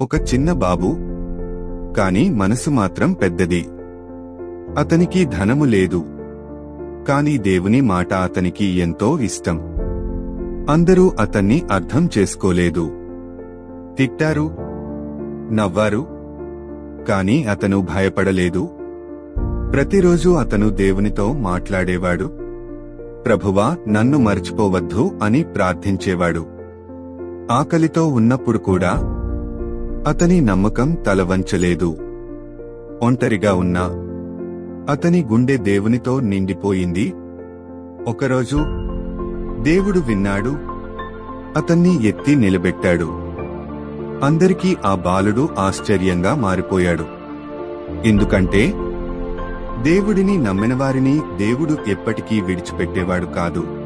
ఒక చిన్న బాబు. కాని మనసు మాత్రం పెద్దది. అతనికి ధనము లేదు. కాని దేవుని మాట అతనికి ఎంతో ఇష్టం. అందరూ అతన్ని అర్థం చేసుకోలేదు. తిట్టారు. నవ్వారు. కాని అతను భయపడలేదు. ప్రతిరోజు అతను దేవునితో మాట్లాడేవాడు. ప్రభువా నన్ను మర్చిపోవద్దు అని ప్రార్థించేవాడు. ఆకలితో ఉన్నప్పుడు కూడా అతని నమ్మకం తలవంచలేదు. ఒంటరిగా ఉన్నా అతని గుండె దేవునితో నిండిపోయింది. ఒకరోజు దేవుడు విన్నాడు అతన్ని ఎత్తి నిలబెట్టాడు. అందరికీ ఆ బాలుడు ఆశ్చర్యంగా మారిపోయాడు. ఎందుకంటే దేవుడిని నమ్మిన వారిని దేవుడు ఎప్పటికీ విడిచిపెట్టేవాడు కాదు.